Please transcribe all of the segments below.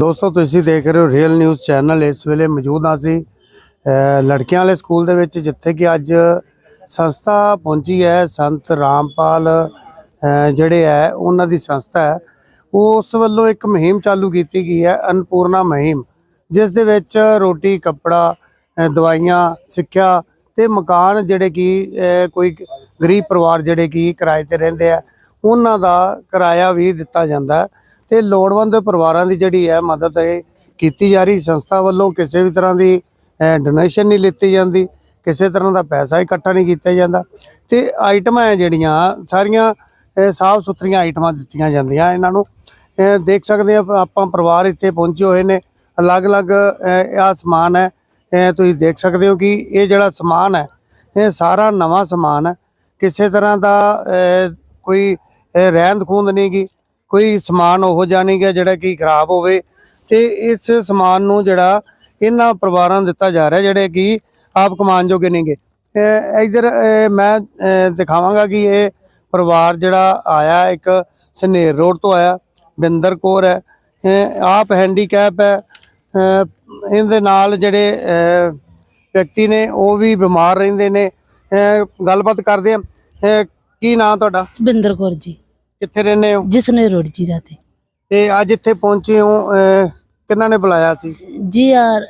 ਦੋਸਤੋ, ਤੁਸੀਂ ਦੇਖ ਰਹੇ ਹੋ ਰੀਅਲ ਨਿਊਜ਼ ਚੈਨਲ ਇਸ ਵੇਲੇ ਮੌਜੂਦ ਹਾਂ ਅਸੀਂ, ਅਹ, ਲੜਕਿਆਂ ਵਾਲੇ ਸਕੂਲ ਦੇ ਵਿੱਚ, ਜਿੱਥੇ ਕਿ ਅੱਜ ਸੰਸਥਾ ਪਹੁੰਚੀ ਹੈ, ਸੰਤ ਰਾਮਪਾਲ ਜਿਹੜੇ ਹੈ, ਉਹਨਾਂ ਦੀ ਸੰਸਥਾ ਹੈ। ਉਸ ਵੱਲੋਂ ਇੱਕ ਮੁਹਿੰਮ ਚਾਲੂ ਕੀਤੀ ਗਈ ਹੈ, ਅਨਪੂਰਨਾ ਮੁਹਿੰਮ, ਜਿਸ ਦੇ ਵਿੱਚ ਰੋਟੀ, ਕੱਪੜਾ ਦਵਾਈਆਂ, ਸਿੱਖਿਆ ਤੇ ਮਕਾਨ, ਜਿਹੜੇ ਕਿ ਕੋਈ ਗਰੀਬ ਪਰਿਵਾਰ ਜਿਹੜੇ ਕਿ ਕਿਰਾਏ ਤੇ ਰਹਿੰਦੇ ਆ ਉਹਨਾਂ ਦਾ ਕਿਰਾਇਆ ਵੀ ਦਿੱਤਾ ਜਾਂਦਾ ਹੈ ਤੇ ਲੋੜਵੰਦ ਪਰਿਵਾਰਾਂ ਦੀ ਜਿਹੜੀ ਹੈ ਮਦਦ ਇਹ ਕੀਤੀ ਜਾ ਰਹੀ। ਸੰਸਥਾ ਵੱਲੋਂ ਕਿਸੇ ਵੀ ਤਰ੍ਹਾਂ ਦੀ ਡੋਨੇਸ਼ਨ ਨਹੀਂ ਲਿੱਤੀ ਜਾਂਦੀ, ਕਿਸੇ ਤਰ੍ਹਾਂ ਦਾ ਪੈਸਾ ਇਕੱਠਾ ਨਹੀਂ ਕੀਤਾ ਜਾਂਦਾ ਤੇ ਆਈਟਮਾਂ ਹੈ ਜਿਹੜੀਆਂ, ਸਾਰੀਆਂ ਸਾਫ਼ ਸੁਥਰੀਆਂ ਆਈਟਮਾਂ ਦਿੱਤੀਆਂ ਜਾਂਦੀਆਂ ਇਹਨਾਂ ਨੂੰ। ਦੇਖ ਸਕਦੇ ਆ ਆਪਾਂ ਪਰਿਵਾਰ ਇੱਥੇ ਪਹੁੰਚੇ ਹੋਏ ਨੇ, ਅਲੱਗ-ਅਲੱਗ ਆ ਸਮਾਨ ਹੈ। ਤੁਸੀਂ ਦੇਖ ਸਕਦੇ ਹੋ ਕਿ ਇਹ ਜਿਹੜਾ ਸਮਾਨ ਹੈ, ਇਹ ਸਾਰਾ ਨਵਾਂ ਸਮਾਨ ਹੈ। ਕਿਸੇ ਤਰ੍ਹਾਂ ਦਾ ਕੋਈ ਰਹਿੰਦ ਖੂੰਦ ਨਹੀਂ ਗੀ। ਕੋਈ ਸਮਾਨ ਉਹ ਜਾਣੀ ਗਿਆ ਜਿਹੜਾ ਕਿ ਖਰਾਬ ਹੋਵੇ। ਤੇ ਇਸ ਸਮਾਨ ਨੂੰ ਜਿਹੜਾ ਇਹਨਾਂ ਪਰਿਵਾਰਾਂ ਨੂੰ ਦਿੱਤਾ ਜਾ ਰਿਹਾ ਜਿਹੜੇ ਕਿ ਆਪ ਕਮਾਨ ਜੋਗੇ ਨਹੀਂਗੇ ਇਧਰ ਮੈਂ ਦਿਖਾਵਾਂਗਾ ਕਿ ਇਹ ਪਰਿਵਾਰ ਜਿਹੜਾ ਆਇਆ ਇੱਕ ਸਨੇਰ ਰੋਡ ਤੋਂ ਆਇਆ, ਬਿੰਦਰ ਕੌਰ ਹੈ। ਆਪ ਹੈਂਡੀਕੈਪ ਹੈ। ਇਹਦੇ ਨਾਲ ਜਿਹੜੇ ਵਿਅਕਤੀ ਨੇ ਉਹ ਵੀ ਬਿਮਾਰ ਰਹਿੰਦੇ ਨੇ। ਗੱਲਬਾਤ ਕਰਦੇ ਆ ਕੀ ਨਾਂ ਤੁਹਾਡਾ? ਬਿੰਦਰ ਕੌਰ ਜੀ। ਕਿੱਥੇ ਰਹਿੰਦੇ ਹੋ? ਜਿਸ ਨੇ ਰੋਡ ਜੀ ਰਾਤੇ ਤੇ ਅੱਜ ਇੱਥੇ ਪਹੁੰਚੇ ਹੋ ਅਹ, ਕਿਹਨਾਂ ਨੇ ਬੁਲਾਇਆ ਸੀ? ਜੀ ਯਾਰ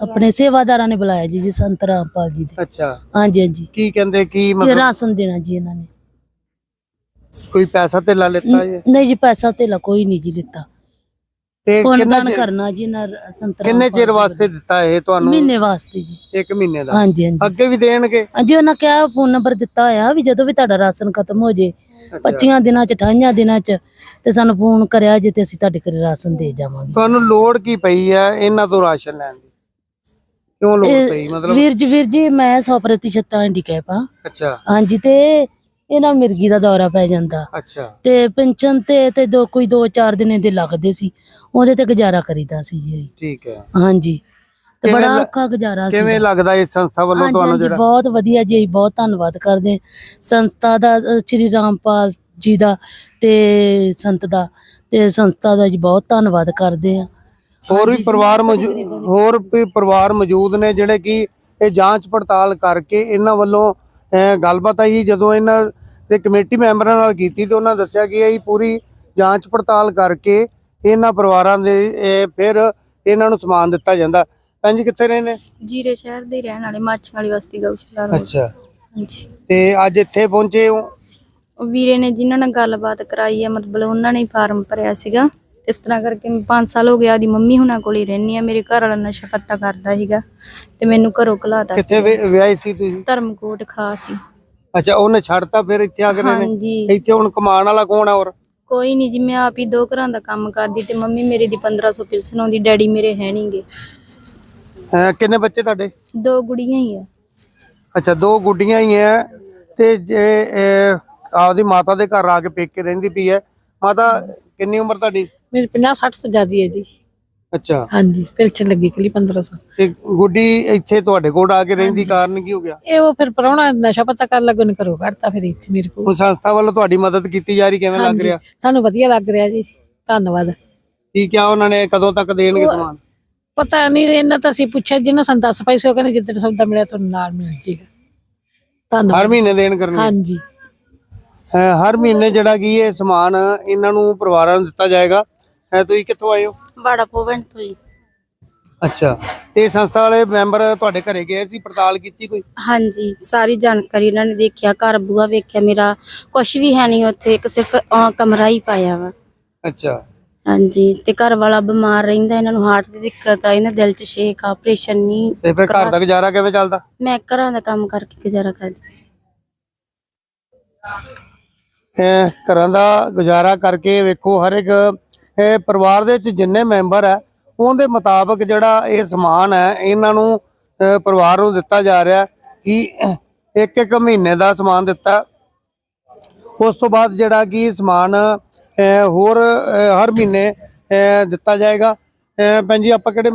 ਆਪਣੇ ਸੇਵਾਦਾਰਾਂ ਨੇ ਬੁਲਾਇਆ ਜੀ ਜੀ ਸੰਤ ਰਾਮਪਾਲ ਜੀ ਦੇ ਅੱਛਾ। ਹਾਂਜੀ ਹਾਂਜੀ। ਕੀ ਕਹਿੰਦੇ ਕੀ ਤੇ ਮਤਲਬ ਰਾਸ਼ਨ ਦੇਣਾ ਜੀ ਇਹਨਾਂ ਨੇ। ਕੋਈ ਪੈਸਾ ਤੇ ਲਾ ਲਿੱਤਾ ਜੀ? ਨਹੀਂ ਜੀ ਪੈਸਾ ਤੇ ਕੋਈ ਨਹੀਂ ਜੀ ਲਿੱਤਾ। ਤੇ ਕਿੰਨਾ ਚਿਰ- ਕਰਨਾ ਜੀ ਇਹਨਾਂ ਸੰਤ ਕਿੰਨੇ ਚਿਰ ਵਾਸਤੇ ਦਿੱਤਾ ਇਹ ਤੁਹਾਨੂੰ? ਮਹੀਨੇ ਵਾਸਤੇ ਜੀ। ਇੱਕ ਮਹੀਨੇ ਦਾ? ਹਾਂਜੀ ਹਾਂਜੀ। ਅੱਗੇ ਵੀ ਦੇਣਗੇ? ਹਾਂਜੀ ਉਹਨਾਂ ਕਿਹਾ ਫੋਨ ਨੰਬਰ ਦਿੱਤਾ ਹੋਇਆ ਵੀ ਜਦੋਂ ਵੀ ਤੁਹਾਡਾ ਰਾਸ਼ਨ ਖਤਮ ਹੋ ਜੇ 25 ਦਿਨਾਂ ਚ 28 ਦਿਨਾਂ ਚ ਤੇ ਸਾਨੂੰ ਫੋਨ ਕਰਿਆ ਜੇ ਤੇ ਅਸੀਂ ਤੁਹਾਡੇ ਘਰੇ ਰਾਸ਼ਨ ਦੇ ਜਾਵਾਂਗੇ। ਤੁਹਾਨੂੰ ਲੋੜ ਕੀ ਪਈ ਹੈ ਇਹਨਾਂ ਤੋਂ ਰਾਸ਼ਨ ਲੈਣ ਦੀ? ਕਿਉਂ ਲੋੜ ਪਈ? ਮਤਲਬ ਵੀਰ ਜੀ ਵੀਰ ਜੀ ਮੈਂ 100% ਹੈਂਡੀਕੈਪ ਆ ਅੱਛਾ। ਹਾਂਜੀ ਤੇ ਇਹਨਾਂ ਨੂੰ ਮਿਰਗੀ ਦਾ ਦੌਰਾ ਪੈ ਜਾਂਦਾ। ਅੱਛਾ। ਤੇ ਪੈਨਸ਼ਨ ਤੇ ਤੇ ਦੋ ਕੋਈ 2-4 ਦਿਨੇ ਦੇ ਲੱਗਦੇ ਸੀ। ਉਹਦੇ ਤੇ ਗੁਜ਼ਾਰਾ ਕਰੀਦਾ ਸੀ ਜੀ ਠੀਕ ਹੈ। ਹਾਂਜੀ। ਤੇ ਬੜਾ ਔਖਾ ਗੁਜ਼ਾਰਾ ਸੀ। ਕਿਵੇਂ ਲੱਗਦਾ ਇਸ ਸੰਸਥਾ ਵੱਲੋਂ ਤੁਹਾਨੂੰ ਜਿਹੜਾ ਬਹੁਤ ਵਧੀਆ ਜੀ ਬਹੁਤ ਧੰਨਵਾਦ ਕਰਦੇ। ਸੰਸਥਾ ਦਾ ਸ਼੍ਰੀ ਰਾਮਪਾਲ ਜੀ ਦਾ ਤੇ ਸੰਤ ਦਾ ਤੇ ਸੰਸਥਾ ਦਾ ਜੀ ਬਹੁਤ ਧੰਨਵਾਦ ਕਰਦੇ ਆ ਹੋਰ ਵੀ ਪਰਿਵਾਰ ਹੋਰ ਵੀ ਪਰਿਵਾਰ ਮੌਜੂਦ ਨੇ ਜਿਹੜੇ ਕਿ ਇਹ ਜਾਂਚ ਪੜਤਾਲ ਕਰਕੇ ਇਹਨਾਂ ਵੱਲੋਂ ਗੱਲਬਾਤ ਆਈ ਜਦੋਂ ਇਹਨਾਂ ਦੇ ਕਮੇਟੀ ਮੈਂਬਰਾਂ ਨਾਲ ਕੀਤੀ ਤੇ ਉਹਨਾਂ ਦੱਸਿਆ ਕਿ ਇਹ ਪੂਰੀ ਜਾਂਚ ਪੜਤਾਲ ਕਰਕੇ ਇਹਨਾਂ ਪਰਿਵਾਰਾਂ ਦੇ ਇਹ ਫਿਰ ਇਹਨਾਂ ਨੂੰ ਸਮਾਨ ਦਿੱਤਾ ਜਾਂਦਾ। ਭੈਣ ਜੀ ਕਿੱਥੇ ਰਹੇ ਨੇ ਜੀਰੇ ਸ਼ਹਿਰ ਦੇ ਰਹਿਣ ਵਾਲੇ ਮਾਛੀਆਂ ਵਾਲੀ ਬਸਤੀ ਗਊਸ਼ਾਲਾ ਰੋਡ। ਅੱਛਾ। ਹਾਂਜੀ। ਤੇ ਅੱਜ ਇੱਥੇ ਪਹੁੰਚੇ ਹੋ? ਵੀਰੇ ਨੇ ਜਿਨ੍ਹਾਂ ਨਾਲ ਗੱਲਬਾਤ ਕਰਾਈ ਹੈ ਮਤਲਬ ਉਹਨਾਂ ਨੇ ਫਾਰਮ ਭਰਿਆ ਸੀਗਾ। ਇਸ ਤਰ੍ਹਾਂ ਕਰਕੇ ਮੈਂ 5 ਸਾਲ ਹੋ ਗਿਆ ਦੀ ਮੰਮੀ ਹੁਣਾਂ ਕੋਲ ਹੀ ਰਹਿੰਦੀ ਆ। ਮੇਰੇ ਘਰ ਵਾਲਾ ਨਸ਼ਾ ਪੱਤਾ ਕਰਦਾ ਸੀਗਾ ਤੇ ਮੈਨੂੰ ਘਰੋਂ ਘਲਾਤਾ ਕਿੱਥੇ ਵਿਆਹੀ ਸੀ ਤੁਸੀਂ? ਧਰਮਕੋਟ ਖਾਸ ਸੀ ਅੱਛਾ ਉਹਨੇ ਛੱਡਤਾ ਫਿਰ ਇੱਥੇ ਆ ਕੇ ਨੇ ਹਾਂਜੀ। ਇੱਥੇ ਹੁਣ ਕਮਾਉਣ ਵਾਲਾ ਕੌਣ ਆ ਹੋਰ? ਕੋਈ ਨਹੀਂ ਜੀ ਮੈਂ ਆਪ ਹੀ ਦੋ ਘਰਾਂ ਦਾ ਕੰਮ ਕਰਦੀ ਤੇ ਮੰਮੀ ਮੇਰੇ ਦੀ 1500 ਪਿਲਸਨ ਆਉਂਦੀ ਡੈਡੀ ਮੇਰੇ ਹੈ ਨਹੀਂਗੇ ਅਹ, ਕਿੰਨੇ ਬੱਚੇ ਤੁਹਾਡੇ? ਦੋ ਗੁੜੀਆਂ ਹੀ ਆ। ਅੱਛਾ ਦੋ ਗੁੱਡੀਆਂ ਹੀ ਐ ਤੇ ਜੇ ਇਹ ਆਪਦੀ ਮਾਤਾ ਦੇ ਘਰ ਆ ਕੇ ਪੇਕੇ ਰਹਿੰਦੀ ਪਈ ਐ। ਮਾਤਾ ਕਿੰਨੀ ਉਮਰ ਤੁਹਾਡੀ? ਮੇਰੀ 50 60 ਤੋਂ ਜ਼ਿਆਦੀ ਹੈ ਜੀ। ਅੱਛਾ। ਹਾਂਜੀ ਪੈਨਸ਼ਨ ਲੱਗੀ ਕਲੀ 1500 ਤੇ ਗੁੱਡੀ ਇੱਥੇ ਤੁਹਾਡੇ ਕੋਲ ਆ ਕੇ ਰਹਿੰਦੀ ਕਾਰਨ ਕੀ ਹੋ ਗਿਆ? ਇਹ ਉਹ ਫਿਰ ਪਰੌਣਾ ਨਸ਼ਾ ਪਤਾ ਕਰ ਲੱਗੋ ਨੇ ਕਰੋ ਕੱਢਤਾ ਫਿਰ ਇੱਥੇ ਮੇਰੇ ਕੋਲ। ਹੁਣ ਸੰਸਥਾ ਵੱਲੋਂ ਤੁਹਾਡੀ ਮਦਦ ਕੀਤੀ ਜਾ ਰਹੀ ਕਿਵੇਂ ਲੱਗ ਰਿਹਾ? ਸਾਨੂੰ ਵਧੀਆ ਲੱਗ ਰਿਹਾ ਜੀ ਧੰਨਵਾਦ। ਕੀ ਕਿਹਾ ਉਹਨਾਂ ਨੇ ਕਦੋਂ ਤੱਕ ਦੇਣਗੇ ਸਮਾਨ? ਪਤਾ ਨਹੀਂ ਇਹਨਾਂ ਤਾਂ ਅਸੀਂ ਪੁੱਛਿਆ ਜਿਹਨਾਂ ਸਾਨੂੰ ਦੱਸ ਪਾਈ ਸੀ ਉਹ ਕਹਿੰਦੇ ਜਿੱਦਣ ਸੌਦਾ ਮਿਲਿਆ ਤੁਹਾਨੂੰ ਨਾਲ ਮਿਲ ਜੇਗਾ। ਹਰ ਧੰਨਵਾਦ ਮਹੀਨੇ ਦੇਣ ਕਰਨਗੇ? ਹਾਂਜੀ। ਅਹ ਹਰ ਮਹੀਨੇ ਜਿਹੜਾ ਕੀ ਇਹ ਸਮਾਨ ਇਹਨਾਂ ਨੂੰ ਪਰਿਵਾਰਾਂ ਨੂੰ ਦਿੱਤਾ ਜਾਏਗਾ। ਅਹ ਤੁਸੀਂ ਕਿੱਥੋਂ ਆਏ ਹੋ? ਬਾੜਾ ਪੋਵੈਂਟ ਤੋਂ ਹੀ। ਅੱਛਾ। ਤੇ ਸੰਸਥਾ ਵਾਲੇ ਮੈਂਬਰ ਤੁਹਾਡੇ ਘਰੇ ਗਏ ਸੀ ਪੜਤਾਲ ਕੀਤੀ ਕੋਈ? ਹਾਂਜੀ ਸਾਰੀ ਜਾਣਕਾਰੀ ਇਹਨਾਂ ਨੇ ਦੇਖਿਆ ਘਰ ਬੂਆ ਵੇਖਿਆ ਮੇਰਾ। ਕੁਝ ਵੀ ਹੈ ਨਹੀਂ ਉੱਥੇ ਇੱਕ ਸਿਰਫ ਅਹ, ਕਮਰਾ ਹੀ ਪਾਇਆ ਵਾ। ਅੱਛਾ। ਹਾਂਜੀ ਤੇ ਘਰ ਵਾਲਾ ਬਿਮਾਰ ਰਹਿੰਦਾ ਇਹਨਾਂ ਨੂੰ ਹਾਰਟ ਦੀ ਦਿੱਕਤ ਆ ਇਹਨਾਂ ਦਿਲ 'ਚ ਛੇਕ ਆ ਆਪਰੇਸ਼ਨ ਨਹੀਂ ਤੇ ਫਿਰ ਘਰ ਦਾ ਗੁਜ਼ਾਰਾ ਕਿਵੇਂ ਚੱਲਦਾ? ਮੈਂ ਘਰਾਂ ਦਾ ਕੰਮ ਕਰਕੇ ਗੁਜ਼ਾਰਾ ਕਰਦੀ ਇਹ ਘਰਾਂ ਦਾ ਗੁਜ਼ਾਰਾ ਕਰਕੇ ਵੇਖੋ ਹਰ ਇੱਕ ਪਰਿਵਾਰ ਦੇ ਵਿੱਚ ਜਿੰਨੇ ਮੈਂਬਰ ਹੈ ਉਹਦੇ ਮੁਤਾਬਕ ਜਿਹੜਾ ਇਹ ਸਮਾਨ ਹੈ ਇਹਨਾਂ ਨੂੰ ਪਰਿਵਾਰ ਨੂੰ ਦਿੱਤਾ ਜਾ ਰਿਹਾ ਕਿ ਇੱਕ ਇੱਕ ਮਹੀਨੇ ਦਾ ਸਮਾਨ ਦਿੱਤਾ। ਉਸ ਤੋਂ ਬਾਅਦ ਜਿਹੜਾ ਕਿ ਸਮਾਨ ਹੋਰ ਹਰ ਮਹੀਨੇ ਦਿੱਤਾ ਜਾਏਗਾ। ਭੈਣ ਜੀ ਆਪਾਂ ਕਿਹੜੇ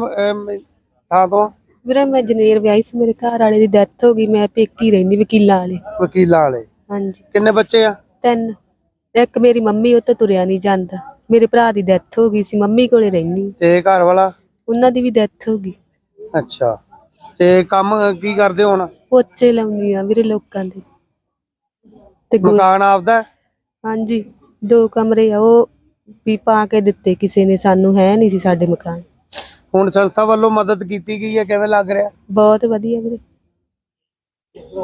ਥਾਂ ਤੋਂ? ਵੀਰੇ ਮੈਂ ਜਨੇਰ ਵਿਆਹੀ ਸੀ ਮੇਰੇ ਘਰ ਵਾਲੇ ਦੀ ਡੈਥ ਹੋ ਗਈ ਮੈਂ ਪੇਕੀ ਰਹਿੰਦੀ ਵਕੀਲਾਂ ਵਾਲੇ। ਵਕੀਲਾਂ ਵਾਲੇ। ਹਾਂਜੀ। ਕਿੰਨੇ ਬੱਚੇ ਆ? ਤਿੰਨ। ਇੱਕ ਮੇਰੀ ਮੰਮੀ ਉਹ ਤੇ ਤੁਰਿਆ ਨਹੀਂ ਜਾਂਦਾ। ਮੇਰੇ ਭਰਾ ਦੀ ਡੈਥ ਹੋ ਗਈ ਸੀ ਮੰਮੀ ਕੋਲੇ ਰਹਿੰਦੀ। ਤੇ ਘਰ ਵਾਲਾ? ਉਹਨਾਂ ਦੀ ਵੀ ਡੈਥ ਹੋ ਗਈ। ਅੱਛਾ। ਤੇ ਕੰਮ ਕੀ ਕਰਦੇ ਹੋ ਹੁਣ? ਪੋਚੇ ਲਾਉਂਦੀ ਆ ਵੀਰੇ ਲੋਕਾਂ ਦੇ। ਤੇ ਗੋ- ਮਕਾਨ ਆਪਦਾ? ਹੈ? ਹਾਂਜੀ ਦੋ ਕਮਰੇ ਆ ਉਹ ਵੀ ਪਾ ਕੇ ਦਿੱਤੇ ਕਿਸੇ ਨੇ ਸਾਨੂੰ ਹੈ ਨਹੀਂ ਸੀ ਸਾਡੇ ਮਕਾਨ। ਹੁਣ ਸੰਸਥਾ ਵੱਲੋਂ ਮਦਦ ਕੀਤੀ ਗਈ ਹੈ ਕਿਵੇਂ ਲੱਗ ਰਿਹਾ? ਬਹੁਤ ਵਧੀਆ ਵੀਰੇ।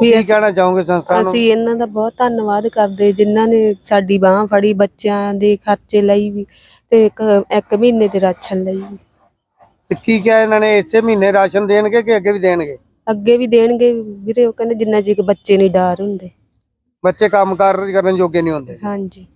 ਵੀ ਕੀ ਕਹਿਣਾ ਚਾਹੋਗੇ ਸੰਸਥਾ ਨੂੰ? ਅਸੀਂ ਇਹਨਾਂ ਦਾ ਬਹੁਤ ਧੰਨਵਾਦ ਕਰਦੇ ਜਿਨ੍ਹਾਂ ਨੇ ਸਾਡੀ ਬਾਹ ਫੜੀ ਬੱਚਿਆਂ ਦੇ ਖਰਚੇ ਲਈ ਵੀ ਤੇ ਇੱਕ ਇੱਕ ਮਹੀਨੇ ਦੇ ਰਾਸ਼ਨ ਲਈ ਵੀ। ਤੇ ਕੀ ਕਿਹਾ ਇਹਨਾਂ ਨੇ ਇਸੇ ਮਹੀਨੇ ਰਾਸ਼ਨ ਦੇਣਗੇ ਕਿ ਅੱਗੇ ਵੀ ਦੇਣਗੇ? ਅੱਗੇ ਵੀ ਦੇਣਗੇ ਵੀਰੇ ਉਹ ਕਹਿੰਦੇ ਜਿੰਨਾ ਚਿਰ ਬੱਚੇ ਨਹੀਂ ਡਰ ਹੁੰਦੇ। ਬੱਚੇ ਕੰਮਕਾਰ ਕਰਨ ਜੋਗੇ ਨਹੀਂ ਹੁੰਦੇ। ਹਾਂਜੀ।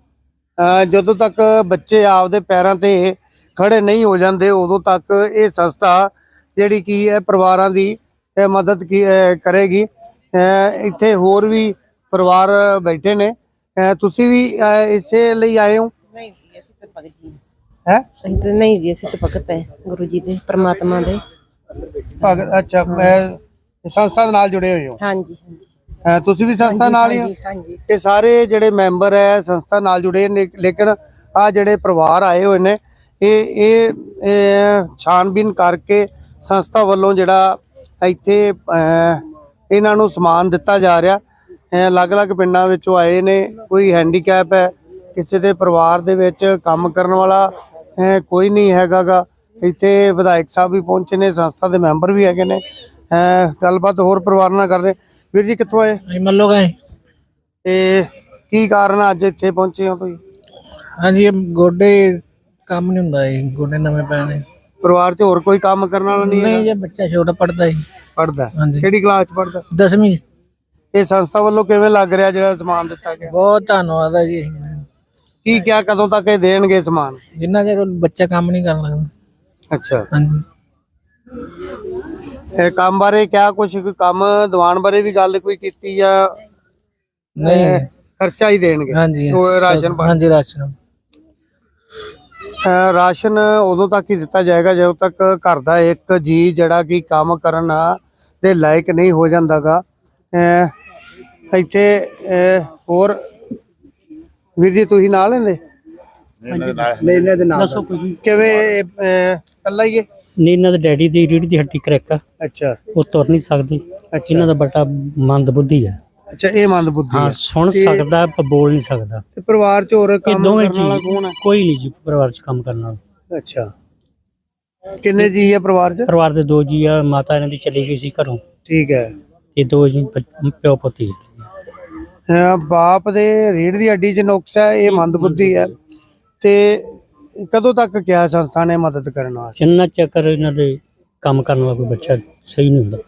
ਅਹ ਜਦੋਂ ਤੱਕ ਬੱਚੇ ਆਪਦੇ ਪੈਰਾਂ ਤੇ ਖੜੇ ਨਹੀਂ ਹੋ ਜਾਂਦੇ ਉਦੋਂ ਤੱਕ ਇਹ ਸੰਸਥਾ ਜਿਹੜੀ ਕੀ ਹੈ ਪਰਿਵਾਰਾਂ ਦੀ ਮਦਦ ਕੀ ਅਹ ਕਰੇਗੀ। ਇੱਥੇ ਹੋਰ ਵੀ ਪਰਿਵਾਰ ਬੈਠੇ ਨੇ। ਤੁਸੀਂ ਵੀ ਇਸੇ ਲਈ ਆਏ ਹੋ? ਨਹੀਂ ਜੀ ਅਸੀਂ ਤਾਂ ਭਗਤ ਜੀ ਹੈ। ਅਸੀਂ ਤਾਂ ਨਹੀਂ ਜੀ ਅਸੀਂ ਤਾਂ ਭਗਤ ਹੈ ਗੁਰੂ ਜੀ ਦੇ ਪ੍ਰਮਾਤਮਾ ਦੇ। ਭਗਤ ਅੱਛਾ ਸੰਸਥਾ ਦੇ ਨਾਲ ਜੁੜੇ ਹੋਏ ਹੋ? ਹਾਂਜੀ ਹਾਂਜੀ। ਤੁਸੀਂ ਵੀ ਸੰਸਥਾ ਨਾਲ ਹੀ ਹਾਂਜੀ ਇਹ ਸਾਰੇ ਜਿਹੜੇ ਮੈਂਬਰ ਹੈ ਸੰਸਥਾ ਨਾਲ ਜੁੜੇ ਨੇ ਲੇਕਿਨ ਆ ਜਿਹੜੇ ਪਰਿਵਾਰ ਆਏ ਹੋਏ ਨੇ ਇਹ ਇਹ ਛਾਣਬੀਨ ਕਰਕੇ ਸੰਸਥਾ ਵੱਲੋਂ ਜਿਹੜਾ ਇੱਥੇ ਇਹਨਾਂ ਨੂੰ ਸਮਾਨ ਦਿੱਤਾ ਜਾ ਰਿਹਾ। ਅਲੱਗ-ਅਲੱਗ ਪਿੰਡਾਂ ਵਿੱਚੋਂ ਆਏ ਨੇ। ਕੋਈ ਹੈਂਡੀਕੈਪ ਹੈ ਕਿਸੇ ਦੇ ਪਰਿਵਾਰ ਦੇ ਵਿੱਚ ਕੰਮ ਕਰਨ ਵਾਲਾ ਕੋਈ ਨਹੀਂ ਹੈਗਾਗਾ। ਇੱਥੇ ਵਿਧਾਇਕ ਸਾਹਿਬ ਵੀ ਪਹੁੰਚੇ ਨੇ ਸੰਸਥਾ ਦੇ ਮੈਂਬਰ ਵੀ ਹੈਗੇ ਨੇ। ਗੱਲਬਾਤ ਹੋਰ ਪਰਿਵਾਰ ਨਾਲ ਕਰ ਰਹੇ ਵੀਰ ਜੀ ਕਿੱਥੋਂ ਆਏ? ਅਸੀਂ ਮੱਲੋ ਗਏ। ਤੇ ਕੀ ਕਾਰਨ ਅੱਜ ਇੱਥੇ ਪਹੁੰਚੇ ਹੋ ਤੁਸੀਂ? ਹਾਂਜੀ ਗੋਡੇ ਕੰਮ ਨਹੀਂ ਹੁੰਦਾ ਇਹ ਗੋਡੇ ਨਵੇਂ ਪਏ ਨੇ। ਪਰਿਵਾਰ 'ਚ ਹੋਰ ਕੋਈ ਕੰਮ ਕਰਨ ਵਾਲਾ ਨਹੀਂ ਨਹੀਂ ਜੇ ਬੱਚਾ ਛੋਟਾ ਪੜਦਾ ਹੈ ਪੜਦਾ ਹਾਂਜੀ। ਕਿਹੜੀ ਕਲਾਸ 'ਚ ਪੜਦਾ ਦਸਵੀਂ। ਇਹ ਸੰਸਥਾ ਵੱਲੋਂ ਕਿਵੇਂ ਲੱਗ ਰਿਹਾ ਜਿਹੜਾ ਸਮਾਨ ਦਿੱਤਾ ਗਿਆ? ਬਹੁਤ ਧੰਨਵਾਦ ਹੈ ਜੀ। ਕੀ ਕਿਹਾ ਕਦੋਂ ਤੱਕ ਇਹ ਦੇਣਗੇ ਸਮਾਨ? ਜਿੰਨਾ ਚਿਰ ਬੱਚਾ ਕੰਮ ਨਹੀਂ ਕਰਨ ਲੱਗਦਾ। ਅੱਛਾ। ਹਾਂਜੀ। ਇਹ ਕੰਮ ਬਾਰੇ ਕਿਆ ਕੁਝ ਕੰਮ ਦੀਵਾਨ ਬਾਰੇ ਵੀ ਗੱਲ ਕੋਈ ਕੀਤੀ ਜਾਂ ਨਹੀਂ। ਖਰਚਾ ਹੀ ਦੇਣਗੇ? ਹਾਂਜੀ। ਉਹ ਰਾਸ਼ਨ ਪਾਣੀ। ਹਾਂਜੀ ਰਾਸ਼ਨ। ਅਹ ਰਾਸ਼ਨ ਉਦੋਂ ਤੱਕ ਹੀ ਦਿੱਤਾ ਜਾਏਗਾ ਜਦੋਂ ਤੱਕ ਘਰ ਦਾ ਇੱਕ ਜੀ ਜਿਹੜਾ ਕਿ ਕੰਮ ਕਰਨ ਦੇ ਲਾਇਕ ਨਹੀਂ ਹੋ ਜਾਂਦਾਗਾ। ਇੱਥੇ ਹੋਰ ਵੀਰ ਜੀ ਤੁਸੀਂ ਨਾਲ ਲੈਂਦੇ ਲੈਣੇ ਦੇ ਨਾਲ ਦੱਸੋ ਕੁਝ ਕਿਵੇਂ ਇਕੱਲਾ ਹੀ ਹੈ? ਨਹੀਂ ਇਹਨਾਂ ਦੇ ਡੈਡੀ ਦੀ ਰੀੜ ਦੀ ਹੱਡੀ ਕਰੈਕ ਆ। ਅੱਛਾ। ਉਹ ਤੁਰ ਨਹੀਂ ਸਕਦੀ। ਅੱਛਾ। ਇਹਨਾਂ ਦਾ ਬਟਾ ਮੰਦ ਬੁੱਧੀ ਆ। ਅੱਛਾ ਇਹ ਮੰਦ ਬੁੱਧੀ ਹਾਂ ਹੈ ਸੁਣ ਸਕਦਾ ਪਰ ਬੋਲ ਨਹੀਂ ਸਕਦਾ। ਤੇ ਪਰਿਵਾਰ ਚ ਹੋਰ ਕੰਮ ਕਰਨ ਵਾਲਾ ਜੀ। ਕੌਣ ਹੈ? ਕੋਈ ਨਹੀਂ ਜੀ ਪਰਿਵਾਰ 'ਚ ਕੰਮ ਕਰਨ ਵਾਲਾ। ਅੱਛਾ। ਕਿੰਨੇ ਜੀ ਹੈ ਪਰਿਵਾਰ ਚ? ਪਰਿਵਾਰ ਦੇ ਦੋ ਜੀ ਆ ਮਾਤਾ ਇਹਨਾਂ ਦੀ ਚਲੀ ਗਈ ਸੀ ਘਰੋਂ। ਠੀਕ ਹੈ। ਤੇ ਦੋ ਜੀ ਪ- ਪਿਓ ਪੁੱਤੀ ਅਹ ਬਾਪ ਦੇ ਰੀੜ ਦੀ ਹੱਡੀ 'ਚ ਨੁਕਸ ਹੈ ਇਹ ਮੰਦਬੁੱਧੀ ਹੈ। ਤੇ ਕਦੋਂ ਤੱਕ ਕਿਹਾ ਸੰਸਥਾ ਨੇ ਮਦਦ ਕਰਨ ਵਾਸਤੇ? ਜਿੰਨਾ ਚੱਕਰ ਇਹਨਾਂ ਦੇ ਕੰਮ ਕਰਨ ਵਾਲਾ ਕੋਈ ਬੱਚਾ ਸਹੀ ਨਹੀਂ ਹੁੰਦਾ।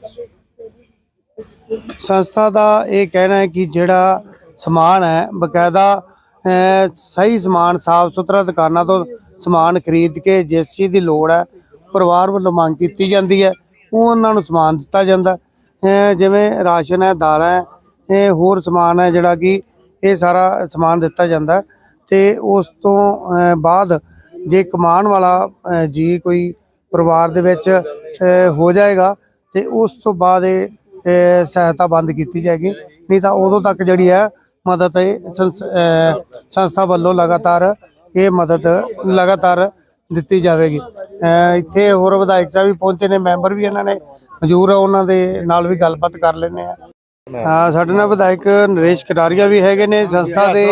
ਸੰਸਥਾ ਦਾ ਇਹ ਕਹਿਣਾ ਹੈ ਕਿ ਜਿਹੜਾ ਸਮਾਨ ਹੈ ਬਕਾਇਦਾ ਅਹ, ਸਹੀ ਸਮਾਨ ਸਾਫ਼ ਸੁਥਰਾ ਦੁਕਾਨਾਂ ਤੋਂ ਸਮਾਨ ਖਰੀਦ ਕੇ ਜਿਸ ਚੀਜ਼ ਦੀ ਲੋੜ ਹੈ ਪਰਿਵਾਰ ਵੱਲੋਂ ਮੰਗ ਕੀਤੀ ਜਾਂਦੀ ਹੈ ਉਹ ਉਹਨਾਂ ਨੂੰ ਸਮਾਨ ਦਿੱਤਾ ਜਾਂਦਾ। ਜਿਵੇਂ ਰਾਸ਼ਨ ਹੈ ਦਾਲਾਂ ਹੈ ਇਹ ਹੋਰ ਸਮਾਨ ਹੈ ਜਿਹੜਾ ਕਿ ਇਹ ਸਾਰਾ ਸਮਾਨ ਦਿੱਤਾ ਜਾਂਦਾ। ਹੈ ਤੇ ਉਸ ਤੋਂ ਬਾਅਦ ਜੇ ਕਮਾਉਣ ਵਾਲਾ ਅਹ, ਜੀ ਕੋਈ ਪਰਿਵਾਰ ਦੇ ਵਿੱਚ ਹੋ ਜਾਏਗਾ ਤੇ ਉਸ ਤੋਂ ਬਾਅਦ ਇਹ ਸਹਾਇਤਾ ਬੰਦ ਕੀਤੀ ਜਾਏਗੀ। ਨਹੀਂ ਤਾਂ ਉਦੋਂ ਤੱਕ ਜਿਹੜੀ ਹੈ ਮਦਦ ਇਹ ਸੰਸ- ਸੰਸਥਾ ਵੱਲੋਂ ਲਗਾਤਾਰ ਇਹ ਮਦਦ ਲਗਾਤਾਰ ਦਿੱਤੀ ਜਾਵੇਗੀ। ਅਹ, ਇੱਥੇ ਹੋਰ ਵਿਧਾਇਕ ਸਾਹਿਬ ਵੀ ਪਹੁੰਚੇ ਨੇ ਮੈਂਬਰ ਵੀ ਇਹਨਾਂ ਨੇ। ਮੌਜੂਦ ਆ ਉਹਨਾਂ ਦੇ ਨਾਲ ਵੀ ਗੱਲਬਾਤ ਕਰ ਲੈਂਦੇ ਆ ਹਾਂ ਸਾਡੇ ਨਾਲ ਵਿਧਾਇਕ ਨਰੇਸ਼ ਕਟਾਰੀਆ ਵੀ ਹੈਗੇ ਨੇ ਸੰਸਥਾ ਦੇ